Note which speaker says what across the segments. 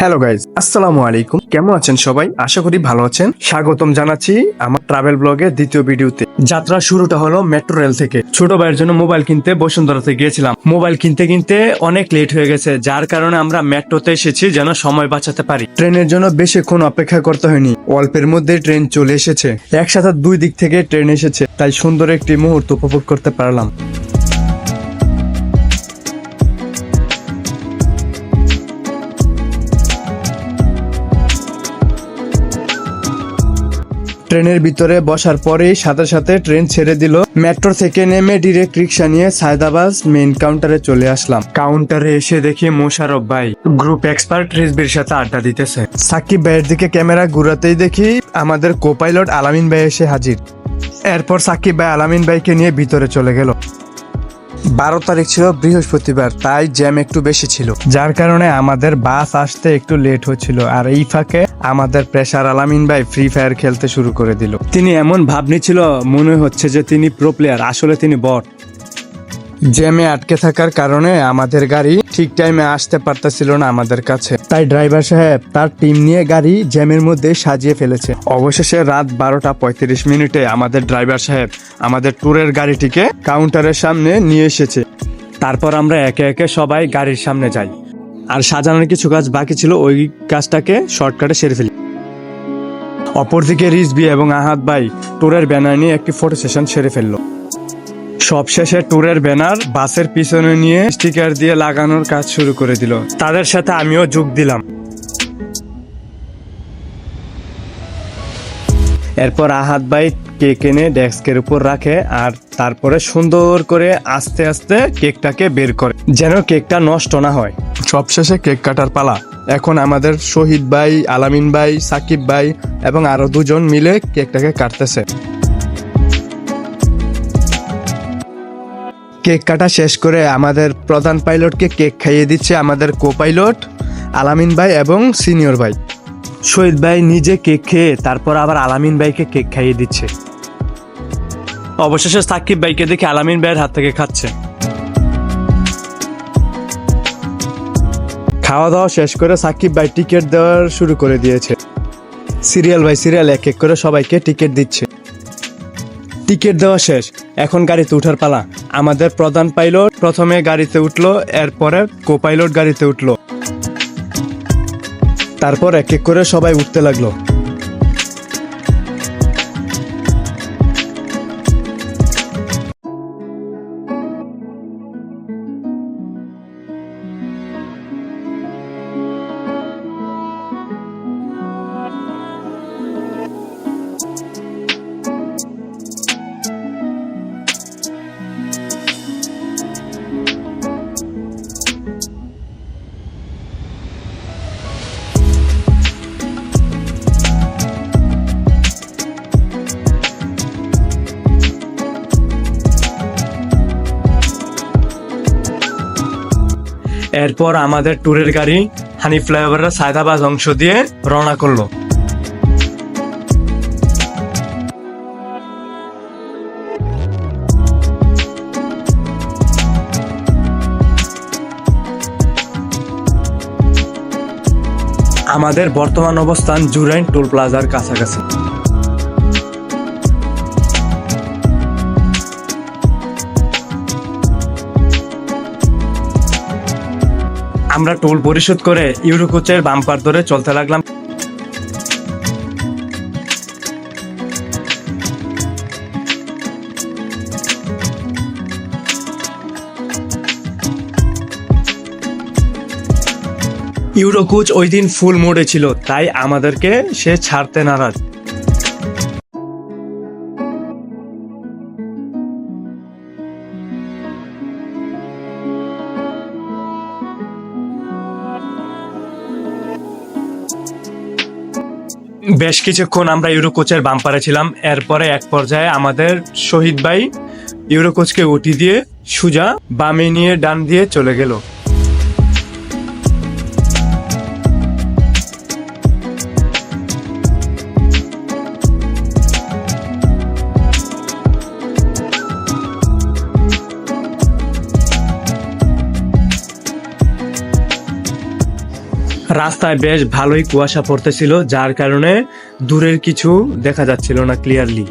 Speaker 1: Hello guys আসসালামু আলাইকুম কেমন আছেন সবাই? আশা করি ভালো আছেন। স্বাগতম জানাচ্ছি আমার ট্রাভেল ব্লগের দ্বিতীয় ভিডিওতে যাত্রা শুরুটা হলো মেট্রো রেল থেকে। ছোট ভাইয়ের জন্য মোবাইল কিনতে বসুন্ধরাতে গিয়েছিলাম। মোবাইল কিনতে কিনতে অনেক লেট হয়ে গেছে, যার কারণে আমরা মেট্রোতে এসেছি যেন সময় বাঁচাতে পারি। ট্রেনের জন্য বেশিক্ষণ অপেক্ষা করতে হয়নি। অল্পের মধ্যে ট্রেন চলে এসেছে। একসাথে দুই দিক থেকে ট্রেন এসেছে, তাই সুন্দর একটি মুহূর্ত উপভোগ করতে পারলাম। ট্রেনের ভিতরে বসার পরেই সাথে সাথে ট্রেন ছেড়ে দিল। মেট্রো থেকে নেমে ডিরেক্ট রিক্সা নিয়ে সায়দাবাদ মেইন কাউন্টারে চলে আসলাম। কাউন্টারে এসে দেখি মোশারফ ভাই গ্রুপ এক্সপার্ট রিজবির সাথে আড্ডা দিতেছে। সাকিব ভাইয়ের দিকে ক্যামেরা ঘুরাতেই দেখি আমাদের কোপাইলট আলামিন ভাই এসে হাজির। এরপর সাকিব ভাই আলামিন ভাইকে নিয়ে ভিতরে চলে গেল। বারো তারিখ ছিল বৃহস্পতিবার তাই জ্যাম একটু বেশি ছিল। যার কারণে আমাদের বাস আসতে একটু লেট হচ্ছিল আর এই ফাঁকে আমাদের প্রেসার আলামিন ভাই ফ্রি ফায়ার খেলতে শুরু করে দিল। তিনি এমন ভাব নিচ্ছিল মনে হচ্ছে যে তিনি প্রো প্লেয়ার আসলে তিনি বট জ্যামে আটকে থাকার কারণে আমাদের গাড়ি ঠিক টাইমে আসতে পারতেছিল না আমাদের কাছে। তাই ড্রাইভার সাহেব তার টিম নিয়ে গাড়ি জ্যামের মধ্যে সাজিয়ে ফেলেছে। অবশেষে রাত বারোটা পঁয়ত্রিশ মিনিটে আমাদের ড্রাইভার সাহেব আমাদের ট্যুরের গাড়িটিকে কাউন্টারের সামনে নিয়ে এসেছে। তারপর আমরা একে একে সবাই গাড়ির সামনে যাই। আর সাজানোর কিছু কাজ বাকি ছিল, ওই কাজটাকে শর্টকাটে সেরে ফেলি। অপরদিকে রিজবি এবং আহাদ ভাই ট্যুরের ব্যানার নিয়ে একটি ফটো সেশন সেরে ফেলল। সবশেষে ট্যুরের ব্যানার বাসের পিছনে নিয়ে স্টিকার দিয়ে লাগানোর কাজ শুরু করে দিল। তাদের সাথে আমিও যোগ দিলাম। এরপর আহাত ভাই কেক এনে ডেস্কের উপর রাখে আর তারপরে সুন্দর করে আস্তে আস্তে কেকটাকে বের করে যেন কেকটা নষ্ট না হয়। সবশেষে কেক কাটার পালা। এখন আমাদের শহীদ ভাই আলামিন ভাই সাকিব ভাই এবং আরও দুজন মিলে কেকটাকে কাটতেছে। কেক কাটা শেষ করে আমাদের প্রধান পাইলটকে কেক খাইয়ে দিচ্ছে আমাদের কো পাইলট আলামিন ভাই এবং সিনিয়র ভাই। শহীদ ভাই নিজে কেক খেয়ে তারপর আবার আলামিন ভাইকে কেক খাইয়ে দিচ্ছে। অবশেষে সাকিব ভাইকে দেখে আলামিন ভাইয়ের হাত থেকে খাচ্ছে। খাওয়া দাওয়া শেষ করে সাকিব ভাই টিকিট দেওয়ার শুরু করে দিয়েছে। সিরিয়াল বাই সিরিয়াল এক এক করে সবাইকে টিকিট দিচ্ছে। টিকিট দেওয়া শেষ, এখন গাড়িতে উঠার পালা। আমাদের প্রধান পাইলট প্রথমে গাড়িতে উঠল, এরপরে কো পাইলট গাড়িতে উঠল। তারপর এক এক করে সবাই উঠতে লাগল। এরপর আমাদের ট্যুরের গাড়ি হানি ফ্লাইওভারের সায়দাবাদ অংশ দিয়ে রওনা করল। আমাদের বর্তমান অবস্থান জুরাইন টোল প্লাজার কাছাকাছি। আমরা টোল পরিশোধ করে ইউরোকোচের বাম্পার ধরে চলতে লাগলাম। ইউরোকোচ ওই দিন ফুল মোডে ছিল, তাই আমাদেরকে সে ছাড়তে নারাজ। বেশ কিছুক্ষণ আমরা ইউরোকোচের বাম্পারে ছিলাম। এরপরে এক পর্যায়ে আমাদের শহীদ ভাই ইউরোকোচকে উঠি দিয়ে সুজা বামে নিয়ে ডান দিয়ে চলে গেল। রাস্তায় বেশ ভালোই কুয়াশা পড়তেছিল, যার কারণে দূরের কিছু দেখা যাচ্ছিল না ক্লিয়ারলি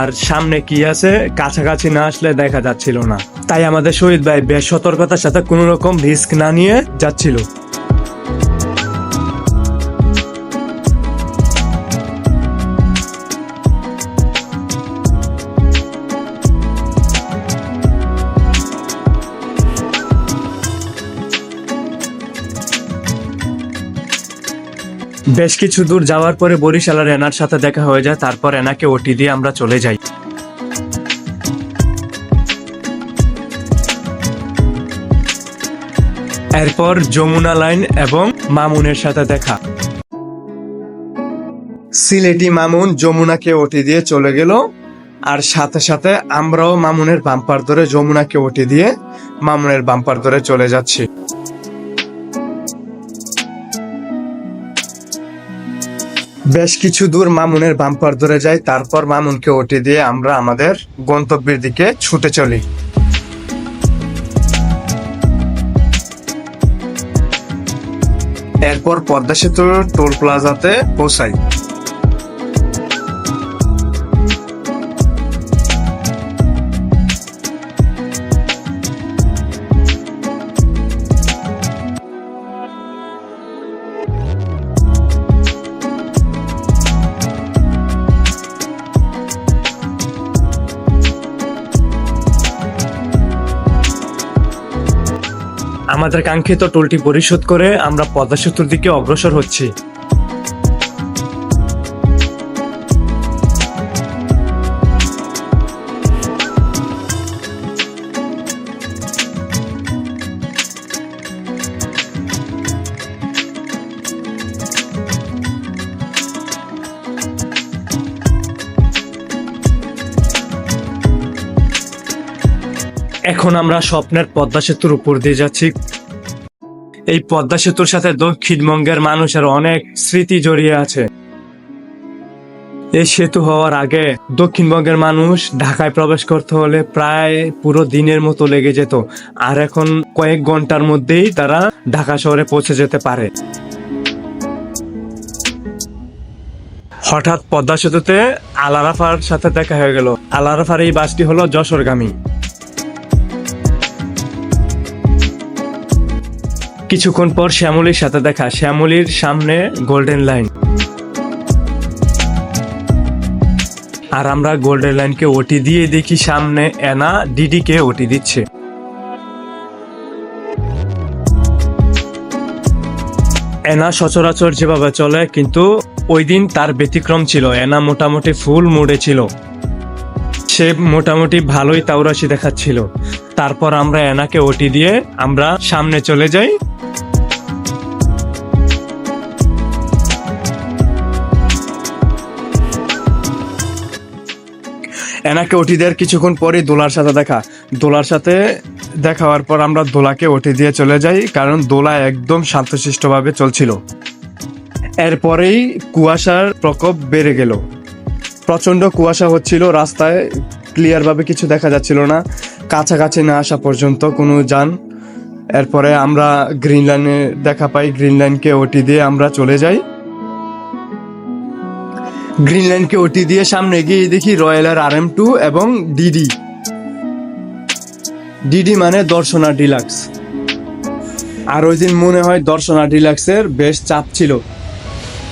Speaker 1: আর সামনে কি আছে, কাছাকাছি না আসলে দেখা যাচ্ছিল না। তাই আমাদের শহীদ ভাই বেশ সতর্কতার সাথে কোনো রকম রিস্ক না নিয়ে যাচ্ছিল। বেশ কিছু দূর যাওয়ার পরে বরিশাল আর এনার সাথে দেখা হয়ে যায়, তারপর এনাকে ওটি দিয়ে আমরা চলে যাই। এরপর যমুনা লাইন এবং মামুনের সাথে দেখা। সিলেটি মামুন যমুনাকে ওটি দিয়ে চলে গেল, আর সাথে সাথে আমরাও মামুনের বাম্পার ধরে যমুনাকে ওটি দিয়ে মামুনের বাম্পার ধরে চলে যাচ্ছি। বেশ কিছু দূর মামুনের বাম্পার ধরে যাই তারপর মামুনকে ওটি দিয়ে আমরা আমাদের গন্তব্যের দিকে ছুটে চলি। এরপর পদ্মা সেতুর টোল প্লাজাতে পৌঁছাই। আমাদের কাঙ্ক্ষিত টোলটি পরিশোধ করে আমরা পদ্মা সেতুর দিকে অগ্রসর হচ্ছি। এখন আমরা স্বপ্নের পদ্মা সেতুর উপর দিয়ে যাচ্ছি। এই পদ্মা সেতুর সাথে দক্ষিণবঙ্গের মানুষের অনেক স্মৃতি জড়িয়ে আছে। এই সেতু হওয়ার আগে দক্ষিণবঙ্গের মানুষ ঢাকায় প্রবেশ করতে হলে প্রায় পুরো দিনের মতো লেগে যেত। আর এখন কয়েক ঘণ্টার মধ্যেই তারা ঢাকা শহরে পৌঁছে যেতে পারে। হঠাৎ পদ্মা সেতুতে আলারাফার সাথে দেখা হয়ে গেল। আলারাফার এই বাসটি হলো যশোরগামী। কিছুক্ষণ পর শ্যামলির সাথে দেখা, শ্যামলির সামনে গোল্ডেন লাইন আর আমরা গোল্ডেন লাইনকে ওটি দিয়ে দেখি, সামনে এনা ডিডিকে ওটি দিচ্ছে। এনা সচরাচর যেভাবে চলে, কিন্তু ওই দিন তার ব্যতিক্রম ছিল। এনা মোটামুটি ফুল মুডে ছিল। সে মোটামুটি ভালোই তাওরাশি দেখাচ্ছিল। তারপর আমরা এনাকে ওটি দিয়ে আমরা সামনে চলে যাই। এনাকে ওটি দেওয়ার কিছুক্ষণ পরে দোলার সাথে দেখা। দোলার সাথে দেখা হওয়ার পর আমরা দোলাকে ওটি দিয়ে চলে যাই, কারণ দোলা একদম শান্তশিষ্টভাবে চলছিল। এরপরেই কুয়াশার প্রকোপ বেড়ে গেল। প্রচণ্ড কুয়াশা হচ্ছিল, রাস্তায় ক্লিয়ারভাবে কিছু দেখা যাচ্ছিল না। কাছাকাছি না আসা পর্যন্ত কোনো যান। এরপরে আমরা গ্রিন লাইনে দেখা পাই, গ্রিন লাইনকে ওটি দিয়ে আমরা চলে যাই। গ্রিন লাইনকে ওটি দিয়ে সামনে গিয়ে দেখি রয়্যাল আর এম টু এবং ডিডি। ডিডি মানে দর্শনা ডিলাক্স। আর ওই দিন মনে হয় দর্শনা ডিলাক্সের বেশ চাপ ছিল।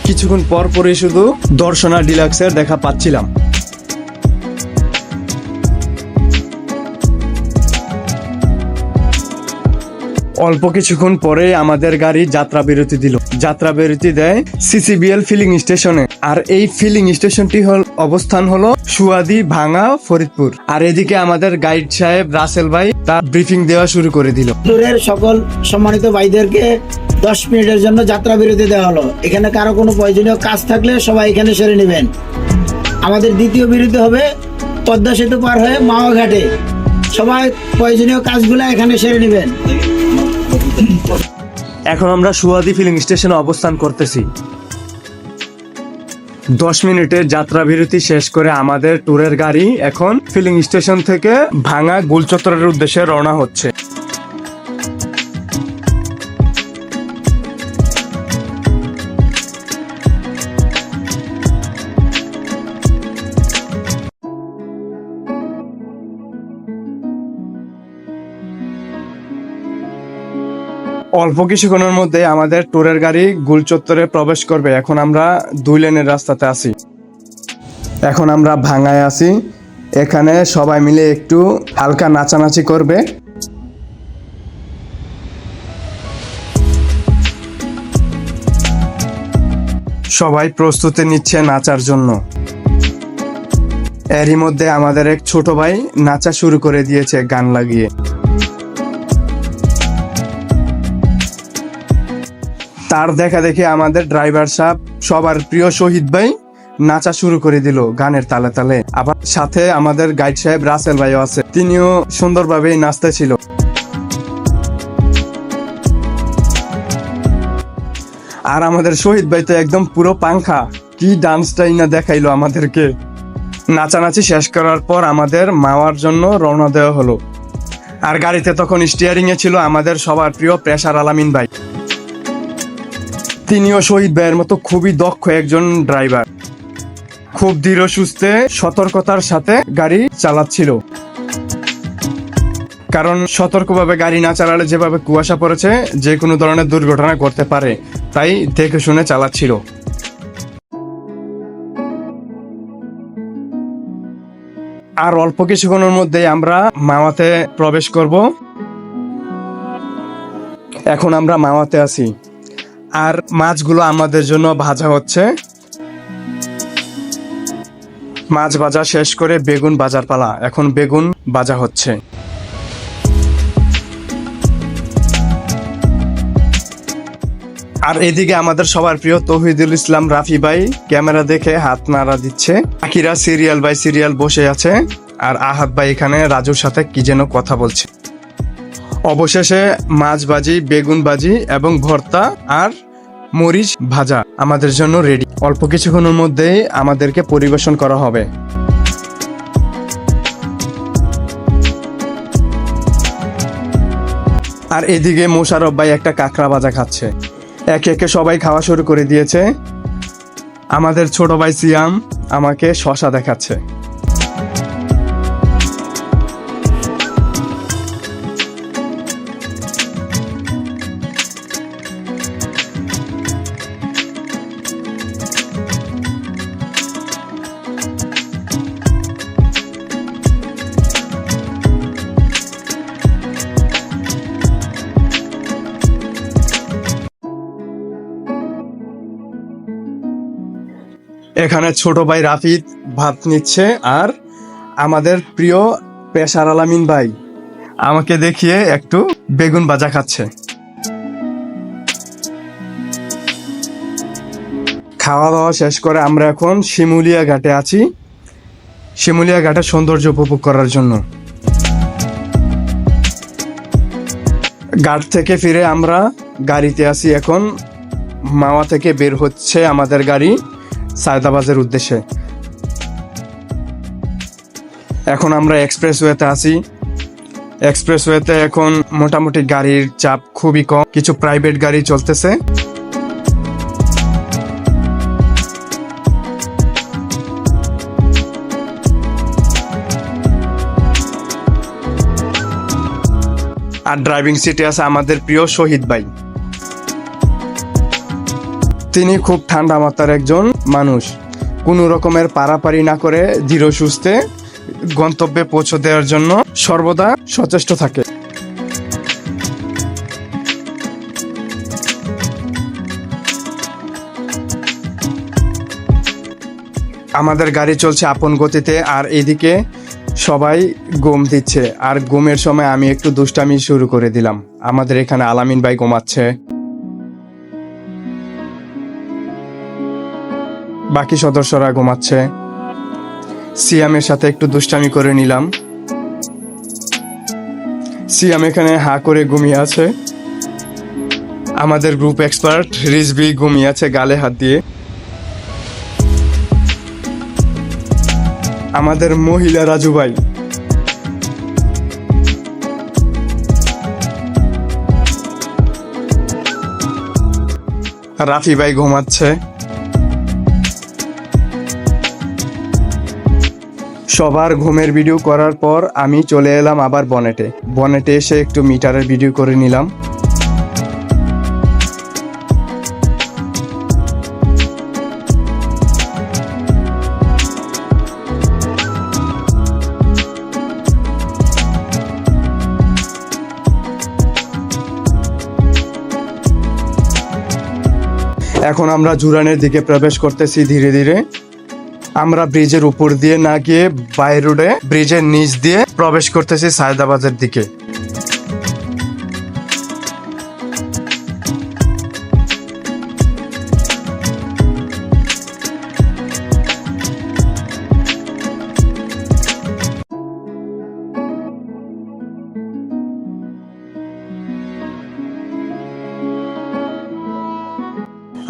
Speaker 1: কিছুক্ষণ পর পরে শুধু দর্শনা ডিলাক্সের দেখা পাচ্ছিলাম। অল্প কিছুক্ষণ পরে আমাদের গাড়ি যাত্রা বিরতি দিল। যাত্রা বিরতি দেয় সিসিবিএল ফিলিং স্টেশনে আর এই ফিলিং স্টেশনটি হল অবস্থান হলো সুয়াদি ভাঙা ফরিদপুর। আর এদিকে আমাদের গাইড সাহেব রাসেল ভাই তার ব্রিফিং দেওয়া শুরু করে দিল।
Speaker 2: ট্যুরের সকল সম্মানিত ভাইদেরকে দশ মিনিটের জন্য যাত্রা বিরতি দেওয়া হলো। এখানে কারও কোনো প্রয়োজনীয় কাজ থাকলে সবাই এখানে সেরে নেবেন। আমাদের দ্বিতীয় বিরতি হবে পদ্মা সেতু পার হয়ে মাওয়া ঘাটে সবাই প্রয়োজনীয় কাজগুলো এখানে সেরে নেবেন।
Speaker 1: এখন আমরা সুয়াদি ফিলিং স্টেশনে অবস্থান করতেছি। দশ মিনিটের যাত্রা বিরতি শেষ করে আমাদের ট্যুরের গাড়ি এখন ফিলিং স্টেশন থেকে ভাঙা গুলচত্রের উদ্দেশ্যে রওনা হচ্ছে। অল্প কিছুক্ষণের মধ্যে আমাদের ট্যুরের গাড়ি গুলচত্বরে প্রবেশ করবে। এখন আমরা দুই লেনের রাস্তাতে আছি। এখন আমরা ভাঙায় আছি। এখানে সবাই মিলে একটু হালকা নাচানাচি করবে। সবাই প্রস্তুতি নিচ্ছে নাচার জন্য। এরই মধ্যে আমাদের এক ছোট ভাই নাচা শুরু করে দিয়েছে গান লাগিয়ে। তার দেখা দেখে আমাদের ড্রাইভার সাহেব সবার প্রিয় শহীদ ভাই নাচা শুরু করে দিল গানের তালে তালে। আবার সাথে আমাদের গাইড সাহেব রাসেল ভাইও আছে, তিনিও সুন্দরভাবেই নাচতে ছিল আর আমাদের শহীদ ভাই তো একদম পুরো পাংখা, কি ডান্সটাই না দেখাইলো আমাদেরকে। নাচানাচি শেষ করার পর আমাদের মাওয়ার জন্য রওনা দেওয়া হলো। আর গাড়িতে তখন স্টিয়ারিং এ ছিল আমাদের সবার প্রিয় প্রেসার আলামিন ভাই। তিনিও শহীদ ভাইয়ের মতো খুবই দক্ষ একজন ড্রাইভার। খুব দৃঢ় সুস্থে সতর্কতার সাথে গাড়ি চালাচ্ছিল। কারণ সতর্কভাবে গাড়ি না চালালে যেভাবে কুয়াশা পড়েছে, যে কোনো ধরনের দুর্ঘটনা করতে পারে, তাই দেখে শুনে চালাচ্ছিল। আর অল্প কিছুক্ষণের মধ্যে আমরা মাওয়াতে প্রবেশ করব। এখন আমরা মাওয়াতে আছি। আর মাছগুলো আমাদের জন্য ভাজা হচ্ছে। মাছ ভাজা শেষ করে বেগুন বাজার পালা। এখন বেগুন ভাজা হচ্ছে। আর এদিকে আমাদের সবার প্রিয় তহিদুল ইসলাম রাফি ভাই ক্যামেরা দেখে হাত নাড়া দিচ্ছে। আকিরা সিরিয়াল বাই সিরিয়াল বসে আছে। আর আহাত ভাই এখানে রাজুর সাথে কি যেন কথা বলছে। অবশেষে মাছ ভাজি, বেগুন ভাজি এবং ভর্তা আর মরিচ ভাজা আমাদের জন্য রেডি অল্প কিছুক্ষণের মধ্যেই আমাদেরকে পরিবেশন করা হবে। আর এদিকে মোশারফ ভাই একটা কাঁকড়া ভাজা খাচ্ছে। একে একে সবাই খাওয়া শুরু করে দিয়েছে। আমাদের ছোট ভাই সিয়াম আমাকে শশা দেখাচ্ছে। এখানে ছোট ভাই রাফিদ ভাত নিচ্ছে আর আমাদের প্রিয় পেশার আলামিন ভাই আমাকে দেখিয়ে একটু বেগুন ভাজা খাচ্ছে। খাওয়া দাওয়া শেষ করে আমরা এখন শিমুলিয়া ঘাটে আছি। শিমুলিয়া ঘাটের সৌন্দর্য উপভোগ করার জন্য। ঘাট থেকে ফিরে আমরা গাড়িতে আছি এখন। মাওয়া থেকে বের হচ্ছে আমাদের গাড়ি। সায়দাবাজের উদ্দেশ্যে। এখন আমরা এক্সপ্রেসওয়েতে আছি। এক্সপ্রেসওয়েতে এখন মোটামুটি গাড়ির চাপ খুবই কম। কিছু প্রাইভেট গাড়ি চলতেছে। আর ড্রাইভিং সিটে আছে আমাদের প্রিয় শহীদ ভাই। তিনি খুব ঠান্ডা মাত্রার একজন মানুষ। কোনো রকমের পারাপারি না করে দৃঢ় সুস্থে গন্তব্যে পৌঁছে দেওয়ার জন্য সর্বদা সচেষ্ট থাকে। আমাদের গাড়ি চলছে আপন গতিতে আর এদিকে সবাই গম দিচ্ছে। আর গমের সময় আমি একটু দুষ্টামি শুরু করে দিলাম। আমাদের এখানে আলামিন ভাই ঘুমাচ্ছে। বাকি সদস্যরা ঘুমাচ্ছে। সিয়ামের সাথে একটু দুষ্টামি করে নিলাম। সিয়াম এখানে হা করে ঘুমিয়ে আছে। আমাদের গ্রুপ এক্সপার্ট রিজবি ঘুমিয়ে আছে গালে হাত দিয়ে। আমাদের মহিলা রাজু ভাই। রাফি ভাই ঘুমাচ্ছে। সবার ঘুমের ভিডিও করার পর আমি চলে এলাম আবার বনেটে। বনেটে এসে একটু মিটারের ভিডিও করে নিলাম। এখন আমরা জুরানের দিকে প্রবেশ করতেছি ধীরে ধীরে। আমরা ব্রিজের উপর দিয়ে না গিয়ে বাই রোডে, ব্রিজের নিচ দিয়ে প্রবেশ করতেছি সায়দাবাদের দিকে।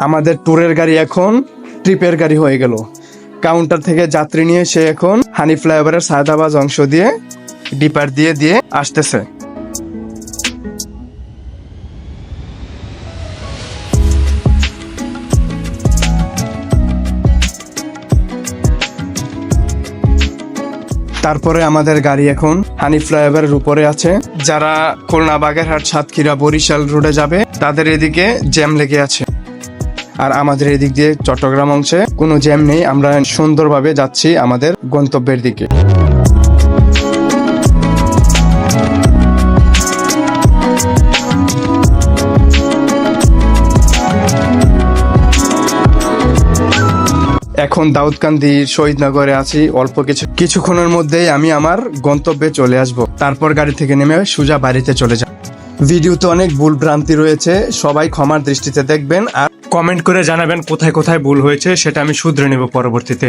Speaker 1: আমাদের ট্যুরের গাড়ি এখন ট্রিপের গাড়ি হয়ে গেল। কাউন্টার থেকে যাত্রী নিয়ে সে এখন হানি ফ্লাইওভারের সায়দাবাজ অংশ দিয়ে ডিপার দিয়ে দিয়ে আসতেছে। তারপরে আমাদের গাড়ি এখন হানি ফ্লাইওভারের উপরে আছে। যারা খুলনা বাগেরহাট সাতক্ষীরা বরিশাল রোডে যাবে, তাদের এদিকে জ্যাম লেগে আছে। আর আমাদের এদিক দিয়ে চট্টগ্রাম অংশে কোনো জ্যাম নেই। আমরা সুন্দরভাবে যাচ্ছি আমাদের গন্তব্যের দিকে। এখন দাউদকান্দি শহীদনগরে আছি। অল্প কিছু, কিছুক্ষণের মধ্যেই আমি আমার গন্তব্যে চলে আসব। তারপর গাড়ি থেকে নেমে সোজা বাড়িতে চলে যাব। ভিডিওতে অনেক ভুল ভ্রান্তি রয়েছে, সবাই ক্ষমার দৃষ্টিতে দেখবেন আর কমেন্ট করে জানাবেন কোথায় কোথায় ভুল হয়েছে, সেটা আমি শুধরে নেব পরবর্তীতে।